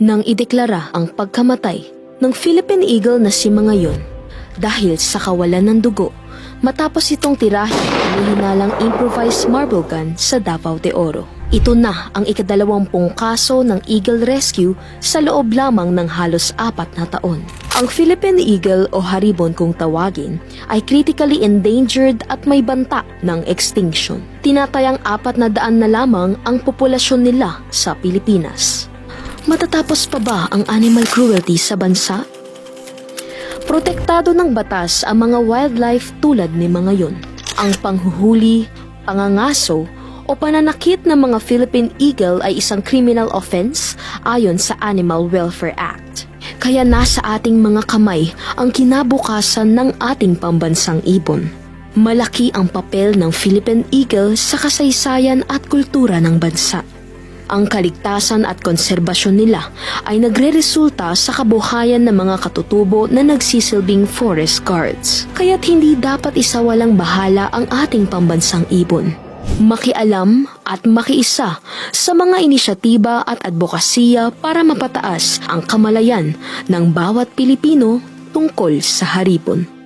nang ideklara ang pagkamatay ng Philippine Eagle na si Mangayon dahil sa kawalan ng dugo matapos itong tirahin ang hinalang improvised marble gun sa Davao de Oro. Ito na ang ikadalawampung kaso ng Eagle Rescue sa loob lamang ng halos apat na taon. Ang Philippine Eagle o haribon kung tawagin ay critically endangered at may banta ng extinction. Tinatayang apat na daan na lamang ang populasyon nila sa Pilipinas. Matatapos pa ba ang animal cruelty sa bansa? Protektado ng batas ang mga wildlife tulad ni mga yun. Ang panghuhuli, pangangaso, o pananakit ng mga Philippine Eagle ay isang criminal offense ayon sa Animal Welfare Act. Kaya nasa ating mga kamay ang kinabukasan ng ating pambansang ibon. Malaki ang papel ng Philippine Eagle sa kasaysayan at kultura ng bansa. Ang kaligtasan at konserbasyon nila ay nagre-resulta sa kabuhayan ng mga katutubo na nagsisilbing forest guards. Kaya't hindi dapat isawalang bahala ang ating pambansang ibon. Makialam at makiisa sa mga inisyatiba at advokasya para mapataas ang kamalayan ng bawat Pilipino tungkol sa haripon.